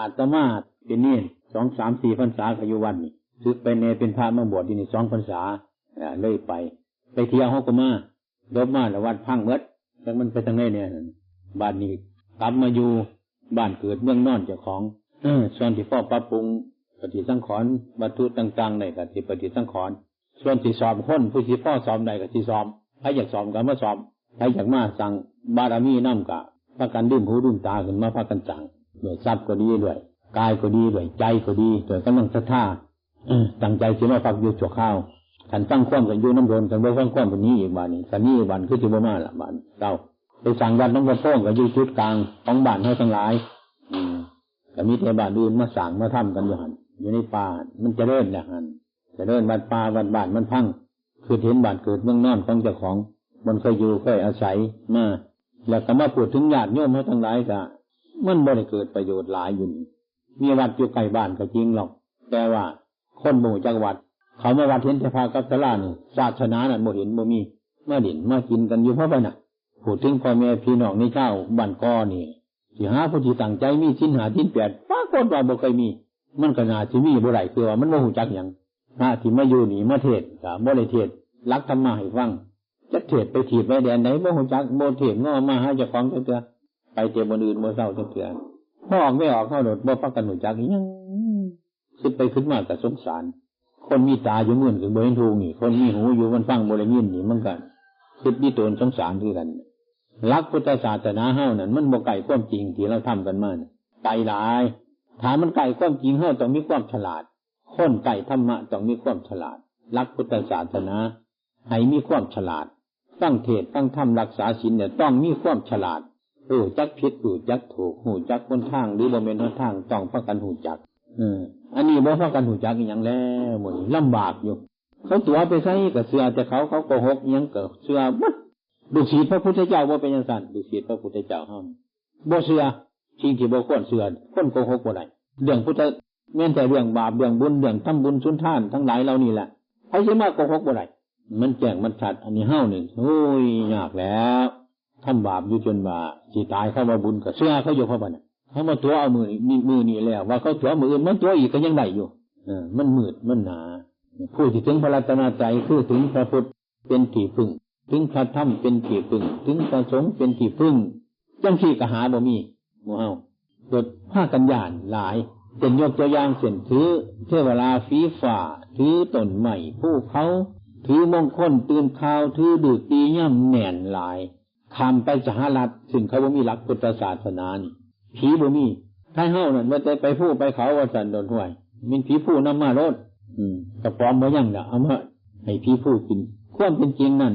อาตมาเป็นนี่สองสามสี่พรรษาขยุวันนี่ซึกไปเนเป็นพระมาบวชที่นี่สองพรรษาเลยไป ไปเที่ยวฮอกมาลบมาแล้ววัดพังเมดแล้วมันไปทางไหนเนี่ยบ้านนี้กลับมาอยู่บ้านเกิดเมืองนอนเจ้าของส่วนที่พ่อปรับปรุงปฏิสังขรณ์บรรทุต่างๆในกับที่ปฏิสังขรณ์ส่วนที่สอบคนผู้ที่พ่อสอบในกับที่สอบใครอยากสอบก็มาสอบใครอยากมาสั่งบารมีน้ำกะพากันดื่มหูดื่มตาขึ้นมาพากันสั่ง ด้วยทรัพย์ก็ดีด้วยกายก็ดีด้วยใจก็ดีด้วยกำลังศรัทธาตั้งใจที่มาฟักอยู่ชั่วข้าวขันตั้งความกันอยู่น้ำโดนกันบ่ฟังความวันนี้อีกวันนี้กันนี้อีกวันคือจิบมาละวันเราไปสั่งวัดน้องกระโป้งกับอยู่จุดกลางของบ้านให้ทั้งหลาย อืมก็มีเทบานอื่นมาสั่งมาทำกันอยู่หันอยู่ในป่ามันจะเริ่มเนี่ยหันจะเริ่มบ้านป่าบ้านบ้านมันพังคือเห็นบ้านเกิดเมืองนอนของเจ้าของมันเคยอยู่เคยอาศัยมาแล้วก็มาพูดถึงญาติโยมให้ทั้งหลายกะ มันบ่ได้เกิดประโยชน์หลายอยู่นี่มีวัดอยู่ใกล้บ้านก็จริงหรอก แต่ว่าคนหมู่จังหวัด เขามาวัดเห็นเทพากับสลานี่ศาสนาน่ะโมเห็นโมมีมาดินมากินกันอยู่เพราะไปน่ะพูดถึงพ่อแม่พี่น้องในเจ้าบ้านก้อนี่สิหาผู้ที่ตั้งใจมีชิ้นหาชิ้นแปดปรากฏว่าบ่เคยมี มันก็น่าสิมีบ่ได้คือว่ามันบ่หูจักอย่างหน้าที่มาอยู่นี่มาเทศกับบ่ได้เทศรักธรรมะให้ฟังจะเทศไปถีบไปแดนไหนบ่หูจักบ่เทศง้อมาหาเจ้าของเถื่อ ไปเจอบนอื่นบ่เศร้าเถื่อพอออกไม่ออกเข้าโดดบ่พักกันหูจักยังขึ้นไปขึ้นมากับสงสาร คนมีตาอยู่มื่นคือบ่เห็นทูนี่คนมีหูอยู่มันฟังบ่ได้ยินนี่มันกันคิดมีตนสงสารคือกันรักพุทธศาสนาเฮ้านั่นมันบ่ไก่ความจริงที่เราทำกันมาไก่หลายถามมันไก่ความจริงเฮ้าต้องมีความฉลาดคนไก่ธรรมะต้องมีความฉลาดรักพุทธศาสนาให้มีความฉลาดตั้งเทศตั้งธรรมรักษาศีลเนี่ยต้องมีความฉลาด โอ้จักผิดหูจักถูกหูจักคนทางหรือบ่เป็นคนทางต้องพักกันหูจัก อืมอันนี้บ่พักกันหูจักอย่างแล้วหมดลำบากอยู่ เขาตัวไปใส่กับเสือแต่เขาเขาโกหกยังกับเสือมัดดุสีพระพุทธเจ้าว่าเป็นยังสันดุสีพระพุทธเจ้าห้ามบ่เสือสิ่งที่บ่ควรเสือคนโกหกบ่ได้เรื่องพุทธแม้แต่เรื่องบาปเรื่องบุญเรื่องทำบุญสุนท่านทั้งหลายเหล่านี้แหละใครจะมาโกหกบ่ได้มันแจ้งมันชัดอันนี้เฮ้าหนึ่งโอ้ยยากแล้ว ทำบาปอยู่จนว่าสิตายเข้ามาบุญกับเสื้อเขาอยู่เพราะมันเขามาตัวเอามือนี่มือนี่แล้ว ว่าเขาตัวมืออื่นมันตัวอีกก็ยังได้อยู่เออมันมืดมันหนาผู้ที่ถึงพระรัตนตรัยคือถึงพระพุทธเป็นที่พึ่ง ถึงพระธรรมเป็นที่พึ่ง ถึงพระสงฆ์เป็นที่พึ่งจังที่กหาบ่มีโมเฮาเกิดผ้ากันยานหลายเป็นยกตัวอย่างเส้นถือเทวราฟีฝ่า ถือต้นใหม่ผู้เขา ถือมงคลตื่นข่าว ถือดืดตีย่ำแหน่นหลาย คำไปสหรัฐซึ่งเขาบ่มีหลักพุทธศาสนานี่ผีบ่มีถ้าเฮานั่นว่าจะไปพูดไปเขาว่าสันโดนห่วยมีผีผู้นำมาโลดอืมกระป๋อมบ่ยังเนาะเอามาให้ผีผู้กินความเป็นจริงนั่น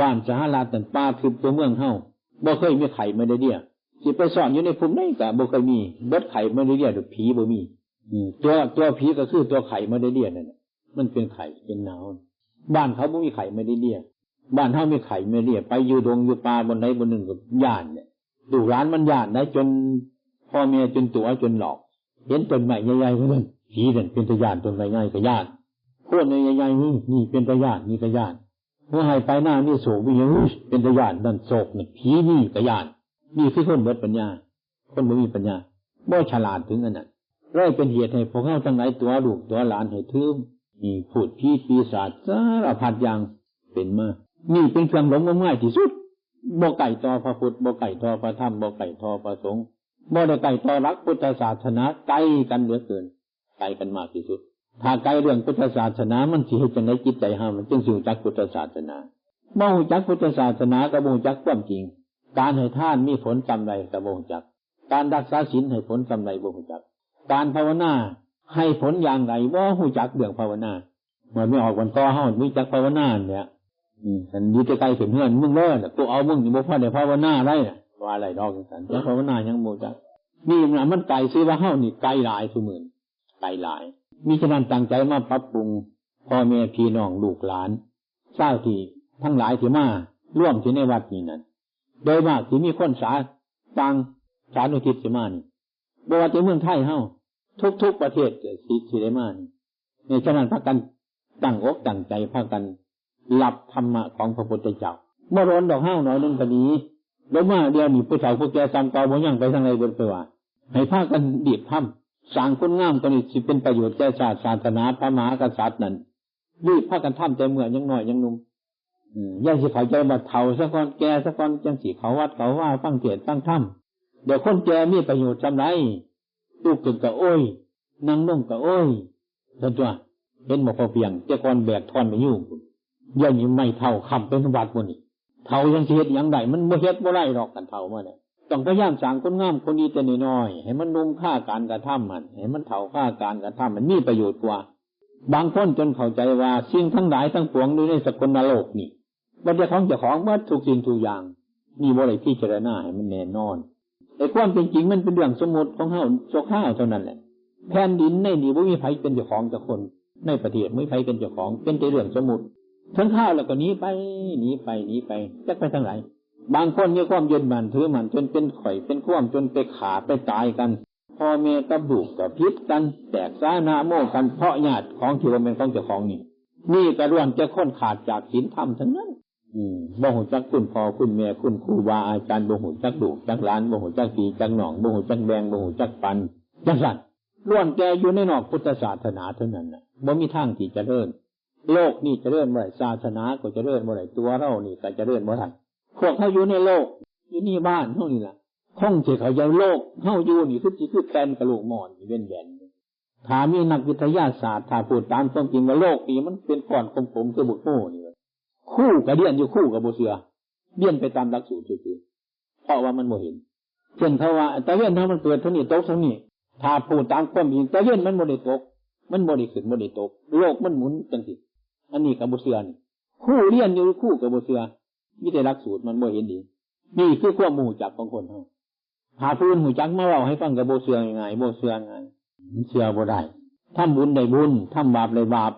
บ้านสหรัฐแต่ป่าคือตัวเมืองเฮาบ่เคยมีไข่ม่ได้เดียสิไปสอนอยู่ในภูมิไหนกะบ่เคยมีบดไข่ม่ได้เดียหรือผีบ่มีอืมตัวตัวผีก็คือตัวไข่ม่ได้เดียนั่นมันเป็นไข่เป็นหนาวบ้านเขาบ่มีไข่ม่ได้เดีย บ้านเท่าไมีไข่ไม่เรียไปอยู่ดงอยู่ป่าบนไหนบนหนึ่งกับย่านเนี่ยดูร้านมันย่านได้จนพ่อเมียจนตัวจนหลอก เห็นต้นใหม่ใหญ่ๆเพื่อนผีเด่นเป็นตะยานต้นใหม่ง่ายกับย่านพวกในใหญ่ๆนี่นี่เป็นตะยานนี่กับย่านเมื่อหายไปหน้านี่โศกวิญญาณเป็นตะยานนั่นโศกนี่ผีนี่กับย่านนี่คือคนเบิดปัญญา คนไม่มีปัญญาบ่ฉลาดถึงอันนั้นเลยเป็นเหตุให้พวกเขาทั้งหลายตัวลูกตัวหลานให้ทึมนี่พูดพีปีศาจสารพัดอย่างเป็นมา นี่เป็นเครื่องหลงง่ายที่สุดบ่ไก่ต่อพระพุทธบ่ไก่ต่อพระธรรมบ่ไก่ต่อพระสงฆ์บ่ได้ไก่ต่อรักพุทธศาสนาไกลกันเหลือเกินไกลกันมากที่สุด ถ้าไกลเรื่องพุทธศาสนามันสิให้จังไดจิตใจห้ามันจึงสิจักพุทธศาสนาบ่ฮู้จักพุทธศาสนาก็บ่จักความจริง การให้ท่านมีผลกำไรก็บ่จัก การรักษาศีลให้ผลกำไรบ่จัก การภาวนาให้ผลอย่างไรบ่ฮู้จักเรื่องภาวนาเมื่อไม่ออกวันก่อเฮามีจักภาวนาเนี่ย มันยู่ใกล้เห็นเพื่อนมึงเลิศตัวเอามึงนี่บ่พอได้ภาวนาอะไรว่าอะไรดอกสันจะภาวนายังโมจักนี่นะมันไกลซื้อว่าเฮ้านี่ไกลหลายสมื่นไกลหลาย มีฉะนั้นตั้งใจมาปรับปรุงพ่อแม่พี่น้องลูกหลานเศร้าที่ทั้งหลายที่มาร่วมที่ในวัดนี้นั้นโดยมากที่มีคนสาตังสารุทิศสิมานี่บว่าจะเมืองไทยเฮ้าทุกๆประเทศสิสิได้มานี่ในฉะนั้นพักกันตั้งอกตั้งใจพักกัน หลับธรรมะของพระพุทธเจ้าเมื่อร้อนดอกห้าวหน่อยนึงก็นี้แล้วมาเดียวนี่ผู้สาวผู้แก่ซ้ำเก่าบ่ยังไปทางไรเบิดไปว่าให้พากันดีบถ้ำสร้างคุณงามตัวนี้สิเป็นประโยชน์แก่ชาติศาสนาพระมหากษัตริย์นั่นรีบพากันทำแต่เมื่อยังน้อยยังนุ่มอย่าสิเขาใจบัดเฒ่าสักก่อนแก่สักก่อนจังสิเขาวัดเขาว่าฟังเทศน์ฟังธรรมเดี๋ยวคนแก่มีประโยชน์จำไรลูกขึ้นก็โอ้ยนั่งลงก็โอ้ยสันตัวเห็นบอกพอเพียงเจ้าก่อนแบกทอนไปอ ยู่ย่ไม่เท่าคำเป็นวัดบนนี่เท่ายังสิเฮ็ดยังไดมันบ่เฮ็ดบ่ได้หรอกกันเท่ามาเนี่ยต้องพยายามสร้างคนงามคนดีแต่น้อยๆให้มันนุ่มค่าการกระทำมันให้มันเท่าค่าการกระทำมันมีประโยชน์กว่า บางคนจนเข้าใจว่าสิ่งทั้งหลายทั้งปวงอยู่ในสกลนรกนี่มันจะของเจ้าของเมื่อทุกสิ่งทุกอย่างนี่บ่ได้พิจารณาให้มันแน่นอนไอ้ความเป็นจริงมันเป็นเรื่องสมมติของเฮาโซข้าวเท่านั้นแหละแผ่นดินในนี่บ่มีไผเป็นเจ้าของแต่คน ในประเทศไม่มีไผเป็นเจ้าของเป็นแต่เรื่องสมมติ ทั้งข้าวแล้วก็หนีไปหนีไปหนีไปจะไปทางไหนบางคนมีความเย็นมันถือมันจนเป็นข่อยเป็นข่วมจนไปขาดไปตายกันพ่อแม่กับลูกกับพิษกัน แตกสานาโมกันเพราะญาติของที่ว่าเป็นของเจ้าของนี่ นี่กระร่วนจะค้นขาดจากศีลธรรมทั้งนั้น อืมบ่หูจักคุณพ่อคุณแม่คุณครูบาอาจารย์บ่หูจักดูกจักหลานบ่หูจักปีจักหนองบ่หูจักแบงบ่หูจักปันจังสันล้วนแกอยู่ในนอกพุทธศาสนาเท่านั้นน่ะบ่มีทางที่จะเดิน โลกนี่จะเดินเมื่อไหร่ศาสนาก็จะเดินเมื่อไหร่ตัวเรานี่ก็จะเดินเมื่อไหร่พวกเขาอยู่ในโลกอยู่นี่บ้านเท่านี้ล่ะท่องเที่ยวเขายังโลกเฮาอยู่นี่คือสิคือแกนกระโหลกหมอนนี่เป็นแบนถามมีนักวิทยาศาสตร์ถ้าพูดตามความจริงว่าโลกนี่มันเป็นก้อนกลมๆคือบุกโม่นี่คู่กับเดียนอยู่คู่กับโบเสือเดียนไปตามหลักสูตรคือๆเพราะว่ามันโมเห็นเช่นเขาว่าตะเวนถ้ามันเปิดเท่านี้ตกเท่านี้ถ้าพูดตามความจริงตะเวนมันโมได้ตก มันโมได้ขึ้นโมได้ตก โลกมันหมุนจังสิ อันนี้กับโบเสือนี่คู่เลียนอยู่คู่กับโบเสือมีแต่หลักสูตรมันโมเห็นดีนี่คือขั้วหมู่จักของคนเขาหาพื้นหูจักมาเราให้ฟังกับโบเสือยังไงโบเสือยังไงเสือบ่ได้ทำบุญได้บุญทำบาปได้บาป